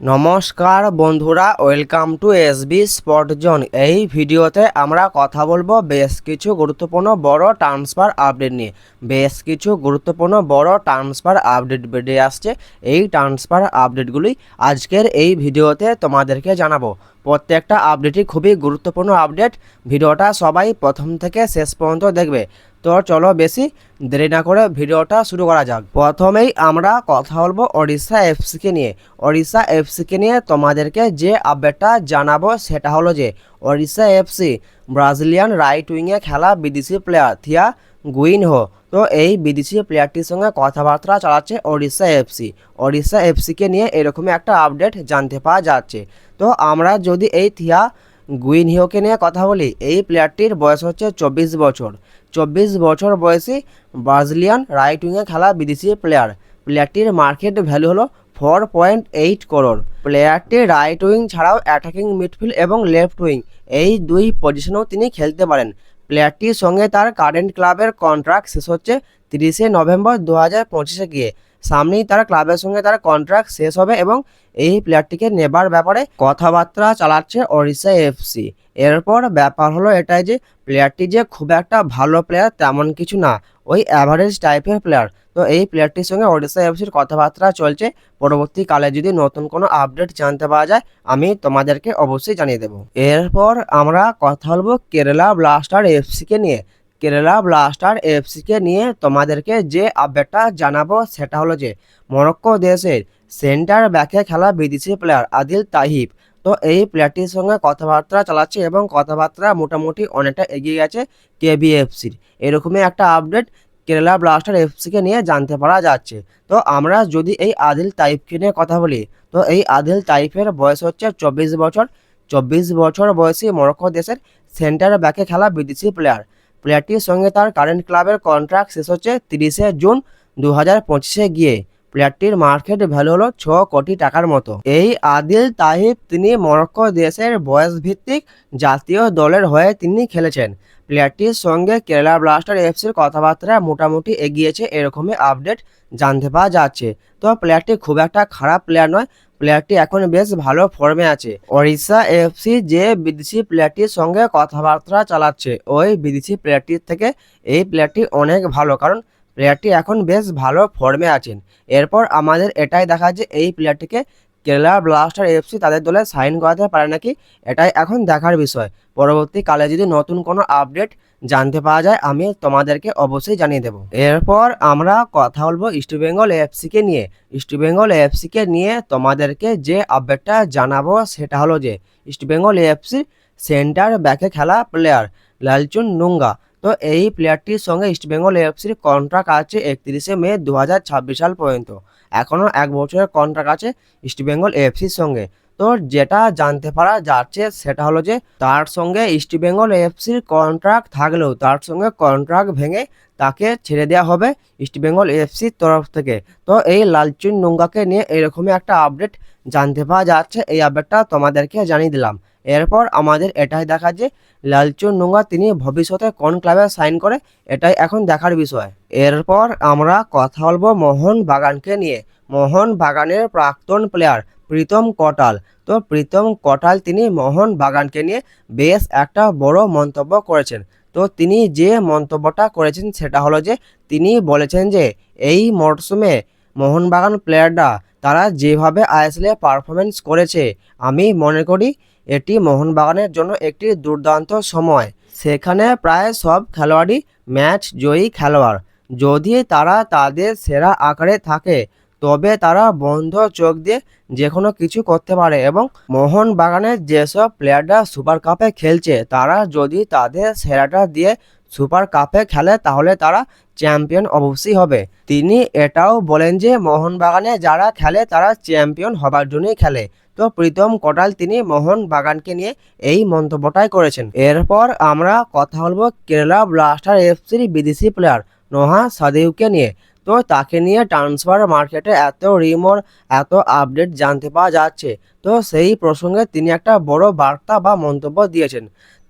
নমস্কার বন্ধুরা welcome to SB spot zone এই ভিডিওতে আমরা কথা বলব বেশ কিছু গুরুত্বপূর্ণ বড় ট্রান্সফার আপডেট নিয়ে। বেশ কিছু গুরুত্বপূর্ণ বড় ট্রান্সফার আপডেট বেরিয়ে আসছে। এই ট্রান্সফার আপডেটগুলি আজকের এই ভিডিওতে তোমাদেরকে জানাব। প্রত্যেকটা আপডেটই খুবই গুরুত্বপূর্ণ আপডেট ভিডিওটা সবাই প্রথম থেকে শেষ পর্যন্ত দেখবে। তো চলো বেশি দেরি না করে ভিডিওটা শুরু করা যাক। প্রথমেই আমরা কথা বলব ওড়িশা এফসিকে নিয়ে। ওড়িশা এফসিকে নিয়ে তোমাদেরকে যে আপডেটটা জানাব সেটা হলো যে, ওড়িশা এফসি ব্রাজিলিয়ান রাইট উইংয়ে খেলা বিদেশি প্লেয়ার থিয়া গুইনহো তো এই বিদেশি প্লেয়ারটির সঙ্গে কথাবার্তা চালাচ্ছে ওড়িশা এফসি ওড়িশা এফসিকে নিয়ে এরকমই একটা আপডেট জানতে পাওয়া যাচ্ছে। তো আমরা যদি এই থিয়া গুইনহিওকে নিয়ে কথা বলি, এই প্লেয়ারটির বয়স হচ্ছে চব্বিশ বছর। চব্বিশ বছর বয়সী ব্রাজিলিয়ান রাইট উইংয়ে খেলা বিদেশি প্লেয়ার প্লেয়ারটির মার্কেট ভ্যালু হলো ফোর পয়েন্ট এইট করোড় প্লেয়ারটি রাইট উইং ছাড়াও অ্যাটাকিং মিডফিল্ড এবং লেফট উইং এই দুই পজিশনেও তিনি খেলতে পারেন। প্লেয়ারটির সঙ্গে তার কারেন্ট ক্লাবের কন্ট্রাক্ট শেষ হচ্ছে তিরিশে নভেম্বর দু হাজার পঁচিশে গিয়ে। সামনেই তারা ক্লাবের সঙ্গে তারা কন্ট্রাক্ট শেষ হবে এবং এই প্লেয়ারটিকে নেবার ব্যাপারে কথাবার্তা চালাচ্ছে ওড়িশা এফসি এরপর ব্যাপার হলো এটাই যে প্লেয়ারটি যে খুব একটা ভালো প্লেয়ার তেমন কিছু না, ওই অ্যাভারেজ টাইপের প্লেয়ার তো এই প্লেয়ারটির সঙ্গে ওড়িশা এফসির কথাবার্তা চলছে, পরবর্তীকালে যদি নতুন কোনো আপডেট জানতে পাওয়া যায়, আমি তোমাদেরকে অবশ্যই জানিয়ে দেবো। এরপর আমরা কথা বলব কেরালা ব্লাস্টার এফসিকে নিয়ে। কেরালা ব্লাস্টার এফসিকে নিয়ে তোমাদেরকে যে আপডেটটা জানাব সেটা হলো যে মরক্কো দেশের সেন্টার ব্যাকে খেলা বিদেশি প্লেয়ার আদিল তাহিব। তো এই প্লেয়ারটির সঙ্গে কথাবার্তা চালাচ্ছে এবং কথাবার্তা মোটামুটি অনেকটা এগিয়ে গেছে কেবিএফসির। এরকমই একটা আপডেট কেরালা ব্লাস্টার এফসিকে নিয়ে জানতে পারা যাচ্ছে। তো আমরা যদি এই আদিল তাইফকে নিয়ে কথা বলি, তো এই আদিল তাইফের বয়স হচ্ছে চব্বিশ বছর। চব্বিশ বছর বয়সী মরক্কো দেশের সেন্টার ব্যাকে খেলা বিদেশি প্লেয়ার প্লেয়ারটির সঙ্গে তার কারেন্ট ক্লাবের কন্ট্রাক্ট শেষ হচ্ছে তিরিশে জুন দু হাজার পঁচিশে গিয়ে। প্লেয়ারটির মার্কেট ভ্যালু হলো ছ কোটি টাকার মতো। এই আদিল তাহিব তিনি মরক্কো দেশের বয়স ভিত্তিক জাতীয় দলের হয়ে তিনি খেলেছেন। প্লেয়ারটির সঙ্গে কেরালা ব্লাস্টার এফসির কথাবার্তা মোটামুটি এগিয়েছে, এরকমই আপডেট জানতে পাওয়া যাচ্ছে। তো প্লেয়ারটি খুব একটা খারাপ প্লেয়ার নয় প্লেয়ারটি এখন বেশ ভালো ফর্মে আছে। ওড়িশা এফসি যে বিদেশি প্লেয়ারটির সঙ্গে কথাবার্তা চালাচ্ছে, ওই বিদেশি প্লেয়ারটির থেকে এই প্লেয়ারটি অনেক ভালো, কারণ প্লেয়ারটি এখন বেশ ভালো ফর্মে আছেন। এরপর আমাদের এটাই দেখা যে এই প্লেয়ারটিকে কেরালা ব্লাস্টার এফসি তাদের দলে সাইন করাতে পারে নাকি? এটাই এখন দেখার বিষয়। পরবর্তীকালে যদি নতুন কোনো আপডেট জানতে পাওয়া যায়, আমি তোমাদেরকে অবশ্যই জানিয়ে দেবো। এরপর আমরা কথা বলব ইস্টবেঙ্গল এফসিকে নিয়ে। ইস্টবেঙ্গল এফসিকে নিয়ে তোমাদেরকে যে আপডেটটা জানাব, সেটা হলো যে ইস্টবেঙ্গল এফসি সেন্টার ব্যাকে খেলা প্লেয়ার লালচুন নুঙ্গা। তো এই প্লেয়ারটির সঙ্গে ইস্টবেঙ্গল এফসির কন্ট্রাক্ট আছে একত্রিশে মে দু হাজার ছাব্বিশ সাল পর্যন্ত। এখনও এক বছরের কন্ট্রাক্ট আছে ইস্টবেঙ্গল এফসির সঙ্গে। তো যেটা জানতে পারা যাচ্ছে সেটা হলো যে তার সঙ্গে ইস্টবেঙ্গল এফসির কন্ট্রাক্ট থাকলেও তার সঙ্গে কন্ট্রাক্ট ভেঙে তাকে ছেড়ে দেওয়া হবে ইস্টবেঙ্গল এফসির তরফ থেকে। তো এই লালচুন নুঙ্গাকে নিয়ে এরকমই একটা আপডেট জানতে পাওয়া যাচ্ছে। এই আপডেটটা তোমাদেরকে জানিয়ে দিলাম। এরপর আমাদের এটাই দেখা যে লালচুন নুঙ্গা তিনি ভবিষ্যতে কোন ক্লাবে সাইন করে, এটাই এখন দেখার বিষয়। এরপর আমরা কথা বলব মোহন বাগানকে নিয়ে। মোহন বাগানের প্রাক্তন প্লেয়ার প্রীতম কটাল। তো প্রীতম কটাল তিনি মোহন বাগানকে নিয়ে বেশ একটা বড় মন্তব্য করেছেন। তো তিনি যে মন্তব্যটা করেছেন সেটা হলো যে, তিনি বলেছেন যে, এই মরশুমে মোহনবাগান প্লেয়াররা তারা যেভাবে আইএসএলে পারফরমেন্স করেছে, আমি মনে করি এটি মোহনবাগানের জন্য একটি দুর্দান্ত সময়। সেখানে প্রায় সব খেলোয়াড়ই ম্যাচ জয়ী খেলোয়াড়। যদি তারা তাদের সেরা আকারে থাকে, তবে তারা বন্ধ চোখ দিয়ে যে কোনো কিছু করতে পারে এবং মোহনবাগানের যেসব প্লেয়াররা সুপার কাপে খেলছে, তারা যদি তাদের সেরাটা দিয়ে সুপার কাপে খেলে তাহলে তারা চ্যাম্পিয়ন অবশ্যই হবে। তিনি এটাও বলেন যে, মোহনবাগানে যারা খেলে তারা চ্যাম্পিয়ন হবার জন্যই খেলে। তো প্রীতম কোটাল তিনি মোহন বাগানকে নিয়ে এই মন্তব্যটাই করেছেন। এরপর আমরা কথা বলব কেরালা ব্লাস্টার এফসির বিদেশি প্লেয়ার নোহা সাদেউকে নিয়ে। তো তাকে নিয়ে ট্রান্সফার মার্কেটে এত রিমোর এত আপডেট জানতে পাওয়া যাচ্ছে। তো সেই প্রসঙ্গে তিনি একটা বড় বার্তা বা মন্তব্য দিয়েছেন।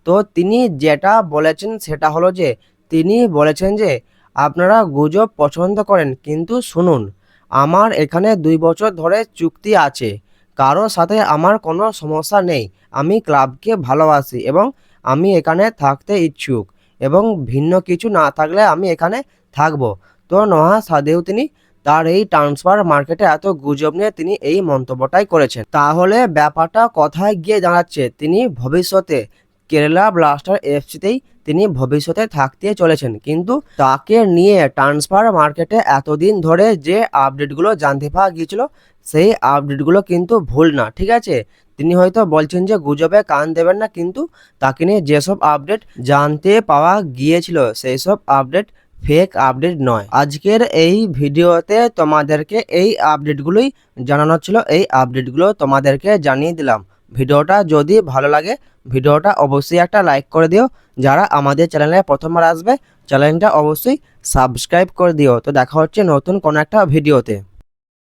তো তিনি যেটা বলেছেন সেটা হলো যে, তিনি বলেছেন যে, আপনারা গুজব পছন্দ করেন, কিন্তু শুনুন, আমার এখানে দুই বছর ধরে চুক্তি আছে কারোর সাথে আমার কোনো সমস্যা নেই, আমি ক্লাবকে ভালোবাসি এবং আমি এখানে থাকতে ইচ্ছুক এবং ভিন্ন কিছু না থাকলে আমি এখানে থাকব। তো নহা সাদেও তিনি তার এই ট্রান্সফার মার্কেটে এত গুজব নিয়ে তিনি এই মন্তব্যটাই করেছেন। তাহলে ব্যাপারটা কথায় গিয়ে দাঁড়াচ্ছে? তিনি ভবিষ্যতে কেরালা ব্লাস্টার এফসিতেই তিনি ভবিষ্যতে থাকতে চলেছেন। কিন্তু তাকে নিয়ে ট্রান্সফার মার্কেটে এতদিন ধরে যে আপডেটগুলো জানতে পাওয়া গিয়েছিল, সেই আপডেটগুলো কিন্তু ভুল না, ঠিক আছে? তিনি হয়তো বলছেন যে গুজবে কান দেবেন না, কিন্তু তাকে নিয়ে যেসব আপডেট জানতে পাওয়া গিয়েছিল সেই সব আপডেট ফেক আপডেট নয়। আজকের এই ভিডিওতে তোমাদেরকে এই আপডেটগুলোই জানানো ছিল। এই আপডেটগুলো তোমাদেরকে জানিয়ে দিলাম। ভিডিওটা যদি ভালো লাগে, ভিডিওটা অবশ্যই একটা লাইক করে দিও। যারা আমাদের চ্যানেলে প্রথমবার আসবে চ্যানেলটা অবশ্যই সাবস্ক্রাইব করে দিও। তো দেখা হচ্ছে নতুন কোনো একটা ভিডিওতে